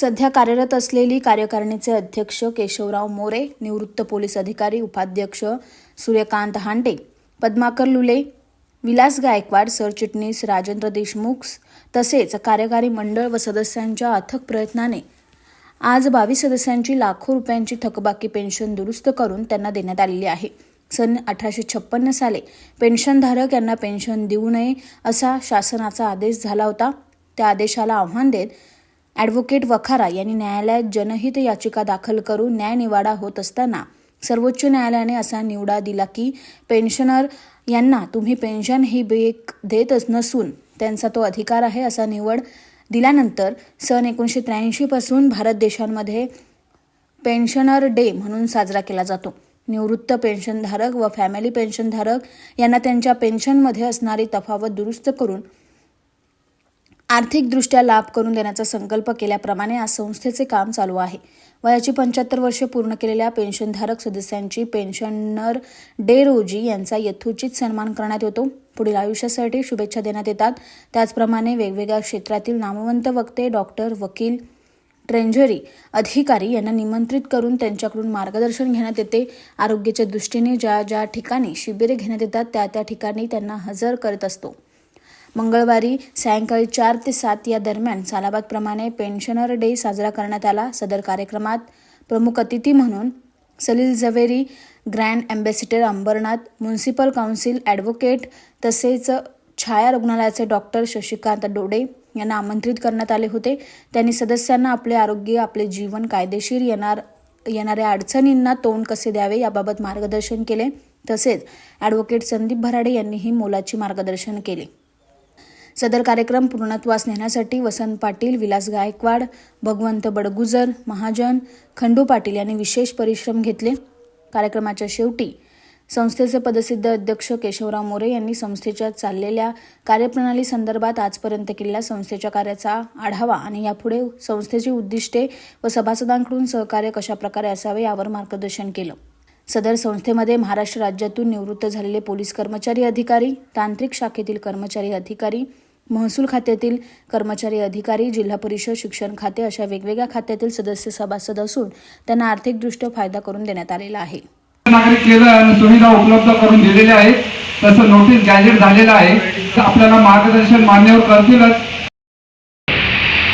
सध्या कार्यरत असलेली कार्यकारिणीचे अध्यक्ष केशवराव मोरे निवृत्त पोलीस अधिकारी उपाध्यक्ष सूर्यकांत हांडे पद्माकर लुले विलास गायकवाड सरचिटणीस राजेंद्र देशमुख तसेच कार्यकारी मंडळ व सदस्यांच्या अथक प्रयत्नाने आज बावीस सदस्यांची लाखो रुपयांची थकबाकी पेन्शन दुरुस्त करून त्यांना देण्यात आलेली आहे. सन अठराशे छप्पन्न साली पेन्शनधारक यांना पेन्शन देऊ नये असा शासनाचा आदेश झाला होता. त्या आदेशाला आव्हान देत ॲडव्होकेट वखारा यांनी न्यायालयात जनहित याचिका दाखल करून न्यायनिवाडा होत असताना सर्वोच्च न्यायालयाने असा निवडा दिला की पेन्शनर यांना तुम्ही पेन्शन ही बेक देतच नसून त्यांचा तो अधिकार आहे असा निवड दिल्यानंतर सन एकोणीसशे त्र्याऐंशीपासून भारत देशांमध्ये पेन्शनर डे म्हणून साजरा केला जातो. निवृत्त पेन्शनधारक व फॅमिली पेन्शनधारक यांना त्यांच्या पेन्शनमध्ये असणारी तफावत दुरुस्त करून आर्थिकदृष्ट्या लाभ करून देण्याचा संकल्प केल्याप्रमाणे आज संस्थेचे काम चालू आहे. वयाची पंच्याहत्तर वर्षे पूर्ण केलेल्या पेन्शनधारक सदस्यांची पेन्शनर डे रोजी यांचा यथोचित सन्मान करण्यात येतो. पुढील आयुष्यासाठी शुभेच्छा देण्यात येतात. त्याचप्रमाणे वेगवेगळ्या क्षेत्रातील नामवंत वक्ते डॉक्टर वकील ट्रेंजरी अधिकारी यांना निमंत्रित करून त्यांच्याकडून मार्गदर्शन घेण्यात येते. आरोग्याच्या दृष्टीने ज्या ज्या ठिकाणी शिबिरे घेण्यात येतात त्या त्या ठिकाणी त्यांना हजर करत असतो. मंगळवारी सायंकाळी चार ते सात या दरम्यान सालाबादप्रमाणे पेन्शनर डे साजरा करण्यात आला. सदर कार्यक्रमात प्रमुख अतिथी म्हणून Salil Javeri grand ambassador Ambernath municipal council advocate तसेच छाया रुग्णालयाचे डॉक्टर शशिकांत डोडे यांना आमंत्रित करण्यात आले होते. त्यांनी सदस्यांना आपले आरोग्य आपले जीवन कायदेशीर येणार येणाऱ्या अडचणींना तोंड कसे द्यावे याबाबत मार्गदर्शन केले. तसेच ॲडव्होकेट संदीप भराडे यांनीही मोलाची मार्गदर्शन केले. सदर कार्यक्रम पूर्णत्वास नेण्यासाठी वसंत पाटील विलास गायकवाड भगवंत बडगुजर महाजन खंडू पाटील यांनी विशेष परिश्रम घेतले. कार्यक्रमाच्या शेवटी संस्थेचे पदसिद्ध अध्यक्ष केशवराव मोरे यांनी संस्थेच्या चाललेल्या कार्यप्रणाली संदर्भात आजपर्यंत केलेल्या संस्थेच्या कार्याचा आढावा आणि यापुढे संस्थेची उद्दिष्टे व सभासदांकडून सहकार्य कशाप्रकारे असावे यावर मार्गदर्शन केलं. सदर संस्थेमध्ये महाराष्ट्र राज्यातून निवृत्त झालेले पोलीस कर्मचारी अधिकारी तांत्रिक शाखेतील कर्मचारी अधिकारी महसूल खात्यातील कर्मचारी अधिकारी जिल्हा परिषद शिक्षण खाते अशा वेगवेगळ्या खात्यातील सदस्य सभासद असून त्यांना आर्थिकदृष्ट्या फायदा करून देण्यात आलेला आहे. नागरिक केलं आणि सुविधा उपलब्ध करून दिलेल्या आहेत. तसं नोटीस गॅजेट झालेलं आहे. तर आपल्याला मार्गदर्शन मान्यवर करतीलच.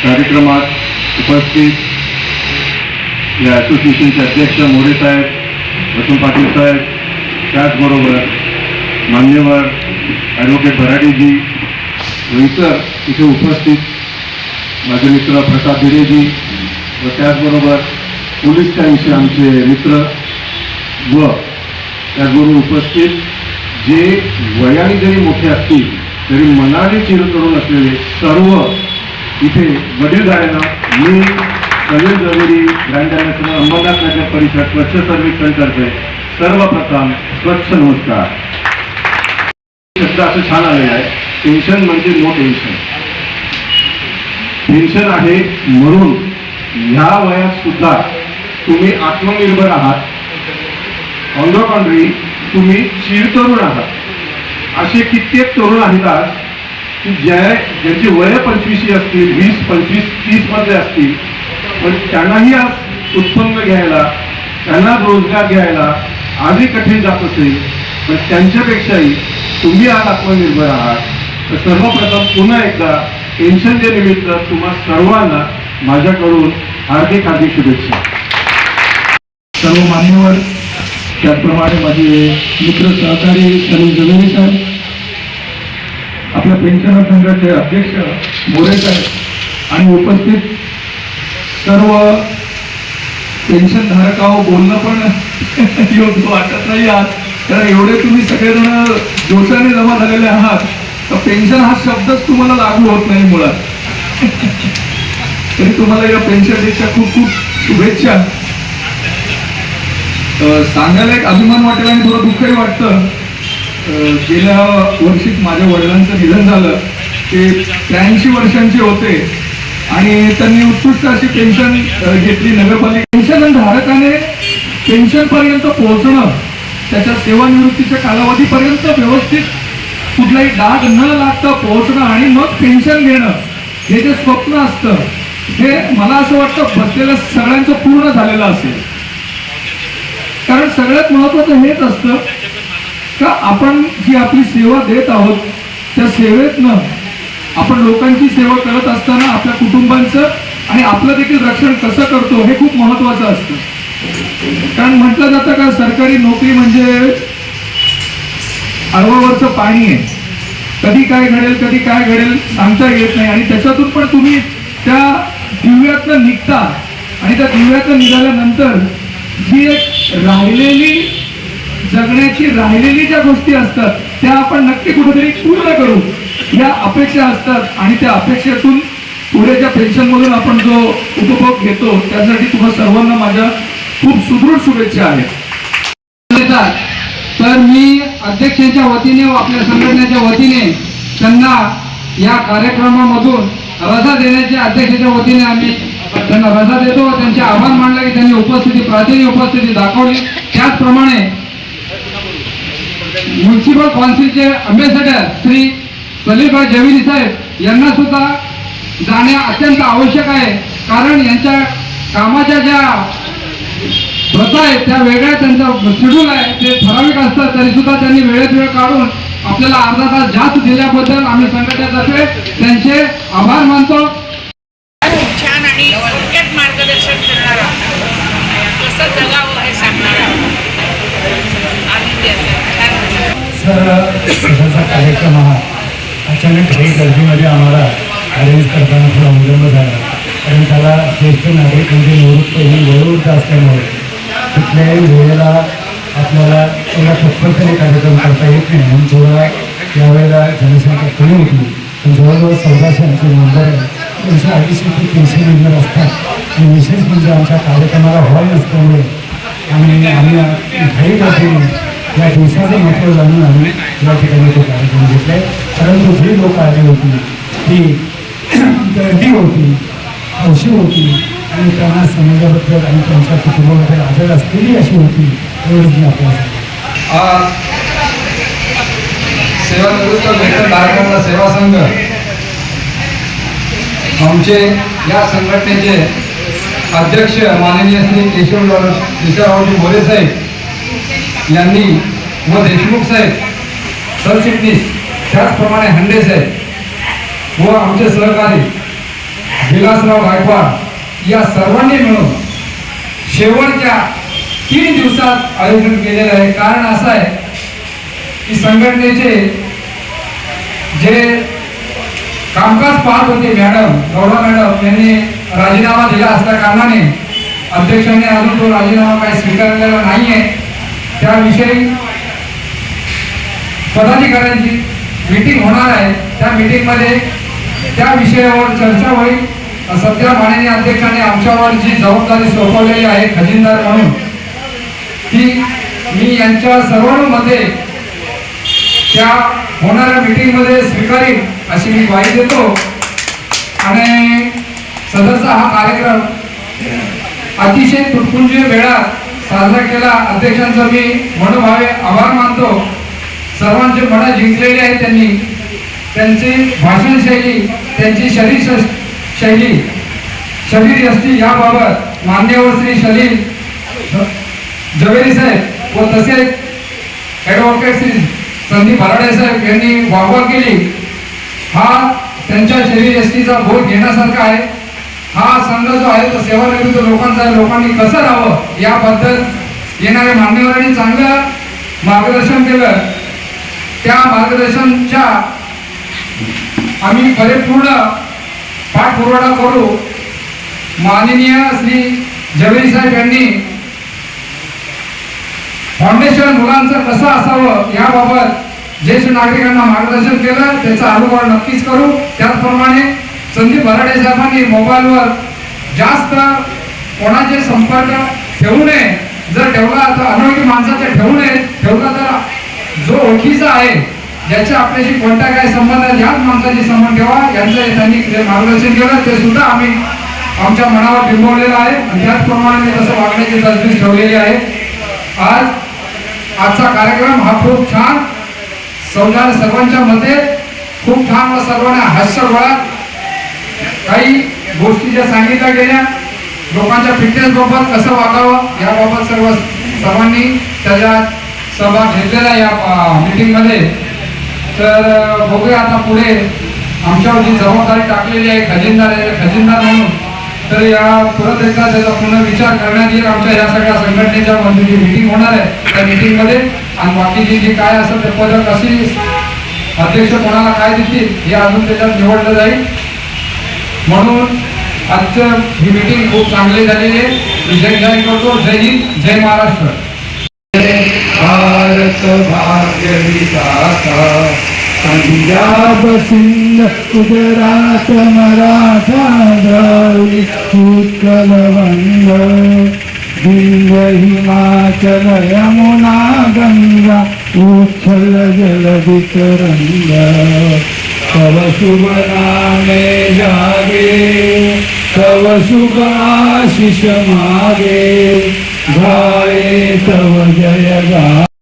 कार्यक्रमात उपस्थित या असोसिएशनचे अध्यक्ष मोरे साहेब वसंत पाटील साहेब त्याचबरोबर मान्यवर ॲडव्होकेट भराडेजी व इतर इथे उपस्थित माझे मित्र प्रसाद भिडेजी व त्याचबरोबर पोलीस त्यांचे आमचे मित्र व त्याचबरोबर उपस्थित जे वयाने जरी मोठे असतील तरी मनाने चिरतरुण असलेले सर्व इथे वडील गाड्यांना मी सलील जवेरी ग्रँड अंबरनाथ नगर परिषद स्वच्छ सर्वेक्षण करते सर्वप्रथम स्वच्छ नमस्कार. शब्द असं छान आलेलं आहे. टेन्शन म्हणजे नो टेन्शन टेन्शन आहे म्हणून ह्या वयात सुद्धा तुम्ही आत्मनिर्भर आहात. ऑन द कॉन्ट्री तुम्ही आहात. असे कित्येक तरुण आहेत आज की ज्या ज्यांची वय पंचवीस असतील वीस पंचवीस तीसमध्ये असतील पण त्यांनाही आज उत्पन्न घ्यायला त्यांना रोजगार घ्यायला आजही कठीण जात असेल. पण त्यांच्यापेक्षाही तुम्ही आज आत्मनिर्भर आहात. तर सर्वप्रथम पुन्हा एकदा पेन्शन डे निमित्त तुम्हा सर्वांना माझ्याकडून हार्दिक हार्दिक शुभेच्छा. सर्व मान्यवर त्याचप्रमाणे माझे मित्र सहकारी सलील जवेरी साहेब आपल्या पेन्शनर संघाचे अध्यक्ष मोरे साहेब आणि उपस्थित सर्व पेन्शन धारकावर बोलणं पण योग्य वाटत नाही आहात कारण एवढे तुम्ही सगळेजण जोशाने जमा झालेले आहात. तर पेन्शन हा शब्दच तुम्हाला लागू होत नाही मुळात. तरी तुम्हाला या पेन्शन डेच्या खूप खूप शुभेच्छा. सांगायला एक अभिमान वाटेल आणि थोडं दुःखही वाटतं. गेल्या वर्षीत माझ्या वडिलांचं निधन झालं. ते त्र्याऐंशी वर्षांचे होते. आणि त्यांनी उत्कृष्ट अशी पेन्शन घेतली नगरपालिका. पेन्शन धारकाने पेन्शन पर्यंत पोहोचणं त्याच्या सेवानिवृत्तीच्या कालावधीपर्यंत व्यवस्थित कुठलाही डाग न लागता पोहोचणं आणि मग पेन्शन घेणं हे जे स्वप्न असतं हे मला असं वाटतं बसलेलं सगळ्यांचं पूर्ण झालेलं असेल. कारण सगळ्यात महत्वाचं हेच असतं का आपण जी आपली सेवा देत आहोत त्या सेवेतनं आपण लोकांची सेवा करत असताना आपल्या कुटुंबांचं आणि आपलं देखील रक्षण कसं करतो हे खूप महत्वाचं असतं. कारण म्हटलं जातं का सरकारी नोकरी म्हणजे अळवावरचं पाणी आहे. कधी काय घडेल कधी काय घडेल सांगता येत नाही. आणि त्याच्यातून पण तुम्ही त्या दिव्यातनं निघता आणि त्या दिव्यातनं निघाल्यानंतर जी एक राहिलेली जगण्याची राहिलेली ज्या गोष्टी असतात त्या आपण नक्की कुठेतरी पूर्ण करू. या अपेक्षा असतात आणि त्या अपेक्षेतून पुढेच्या पेन्शनमधून आपण जो उपभोग घेतो त्यासाठी तुम्हा सर्वांना माझ्या खूप सुदृढ शुभेच्छा आहेत. तर मी अध्यक्षांच्या वतीने व आपल्या संघटनेच्या वतीने त्यांना या कार्यक्रमामधून रजा देण्याच्या अध्यक्षाच्या वतीने आम्ही त्यांना रजा देतो व त्यांचे आभार मानला की त्यांनी उपस्थिती प्राचीन उपस्थिती दाखवली. त्याचप्रमाणे म्युन्सिपल कौन्सिलचे अम्बेसेडर श्री सलीलभाई जविरी साहेब यांना सुद्धा जाणे अत्यंत आवश्यक आहे. कारण यांच्या कामाच्या ज्या प्रथा आहे त्या वेगळ्या त्यांचा शेड्यूल आहे ते ठराविक असतात तरी सुद्धा त्यांनी वेळेत वेळ काढून आपल्याला अर्धा तास जास्त दिल्याबद्दल आम्ही संघटनेतर्फे त्यांचे आभार मानतो. छान आणि थोडक्यात मार्गदर्शन करणारा कसं जगावं हे सांगणारा. आनंदी असेल. छान. वाटलं. सर सगळ्याचा कार्यक्रम हा अचानक काही गर्दीमध्ये आम्हाला अरेंज करताना थोडा विलंब झाला. कारण त्याला ज्येष्ठ नागरिक म्हणजे निवृत्त ही वयोवृद्ध असल्यामुळे कुठल्याही वेळेला आपल्याला त्याला तत्परतेने कार्यक्रम करता येत नाही. म्हणून थोडा यावेळेला जनसंख्या कमी होती पण जवळजवळ चौदाशे ऐंशी मेंबर आहे दोनशे अडीचशे ते तीनशे मेंबर असतात. आणि विशेष म्हणजे आमच्या कार्यक्रमाला हॉल नसल्यामुळे आणि आम्ही घरी करते या देशाचं महत्त्व जाणून आम्ही या ठिकाणी तो कार्यक्रम घेतलाय परंतु जी लोक आली होती ती गर्दी होती हौशी होती आणि त्यांना समाजाबद्दल आणि त्यांच्या कुटुंबाबद्दल आदर असलेली अशी होती एवढंच मी आपल्याला सांगतो. सेवानिवृत्त वेतन धारकांचा सेवा संघ आमचे या संघटनेचे अध्यक्ष माननीय श्री केशव केशवरावजी मोरे साहेब यांनी व देशमुख साहेब सरचिटणीस त्याचप्रमाणे हंडे साहेब व आमचे सहकारी विलासराव गायकवाड या सर्वांनी मिळून शेवटच्या तीन दिवसात आयोजन केलेलं आहे. कारण असं आहे की संघटनेचे जे कामकाज पाहत होते मॅडम गौडा मॅडम यांनी राजीनामा दिला असल्या कारणाने अध्यक्षांनी अजून तो राजीनामा काही स्वीकारलेला नाही आहे त्याविषयी पदाधिकाऱ्यांची मीटिंग होणार आहे. त्या मीटिंगमध्ये त्या विषयावर चर्चा होईल. सध्या माननीय अध्यक्षांनी आमच्यावर जी जबाबदारी सोपवलेली आहे खजिनदार म्हणून ती मी यांच्या सर्वांमध्ये त्या होणाऱ्या मीटिंगमध्ये स्वीकारेन अशी मी ग्वाही देतो. आणि सदरचा हा कार्यक्रम अतिशय तुटपुंजी वेळात साजरा केला. अध्यक्षांचा मी मनोभावे आभार मानतो. सर्वांचे मनं जिंकलेली आहे त्यांनी. त्यांची भाषणशैली त्यांची शरीर श- शैली शरीर यष्टी याबाबत मान्यवर श्री शलील जवेरी साहेब व तसेच ॲडव्होकेट श्री संदीप भराडे साहेब यांनी वाहवा केली. हा त्यांच्या शरीर यष्टीचा बोध घेण्यासारखा आहे. हा संघ जो आहे तो सेवानिवृत्त लोकांचा आहे. लोकांनी कसं राहावं याबद्दल येणाऱ्या मान्यवरांनी चांगलं मार्गदर्शन केलं. त्या मार्गदर्शनच्या आम्ही परिपूर्ण पाठपुरवठा करू. माननीय श्री जवेरी साहेब यांनी फाउंडेशन मुलांचं कसं असावं याबाबत ज्येष्ठ नागरिकांना मार्गदर्शन केलं. त्याचा अनुभव नक्कीच करू. त्याचप्रमाणे संदीप भराडे साहेबांनी मोबाईलवर जास्त कोणाचे संपर्क ठेवू नये. जर ठेवला तर अनोळखी माणसाचे ठेवू नये. ठेवला तर जो ओळखीचा आहे ज्याच्या आपल्याशी कोणता काय संबंध आहे याच माणसाशी संबंध ठेवा. यांचं त्यांनी जे मार्गदर्शन केलं ते सुद्धा आम्ही आमच्या मनावर बिंबवलेलं आहे. आणि त्याचप्रमाणे मी तसं वागण्याची तजवीज ठेवलेली आहे. आज आजचा कार्यक्रम हा खूप छान. समजा सर्वांच्या मते खूप छान व सर्वांना हास्य गोळा काही गोष्टी ज्या सांगितल्या गेल्या लोकांच्या फिटनेस बाबत कसं वागावं याबाबत सर्व सर्वांनी त्याच्यात सहभाग घेतलेला या मीटिंगमध्ये तर बघूया आता पुढे आमच्यावर जी जबाबदारी टाकलेली आहे खजिनदार आहे खजिनदार म्हणून तर या परत एकदा त्याचा पुन्हा विचार करण्यात येईल. आमच्या या सगळ्या संघटनेच्या मध्ये जी मीटिंग होणार आहे त्या मिटिंगमध्ये आणि बाकीची जी काय असेल ते पदक कशी अध्यक्ष कोणाला काय देतील हे अजून त्याच्यात निवडलं जाईल. म्हणून आजचं ही मीटिंग खूप चांगली झालेली आहे. मी जय जाहीर करतो. जय हिंद जय महाराष्ट्र. भारत भाग्य विधाता पंजाब सिंध गुजरात मराठा द्राविड उत्कल वंग विंध्य हिमाचल यमुना गंगा उच्छल जलदित रंग तव शुभ नामे जागे तव शुभ आशिष मागे गाये तव जय गा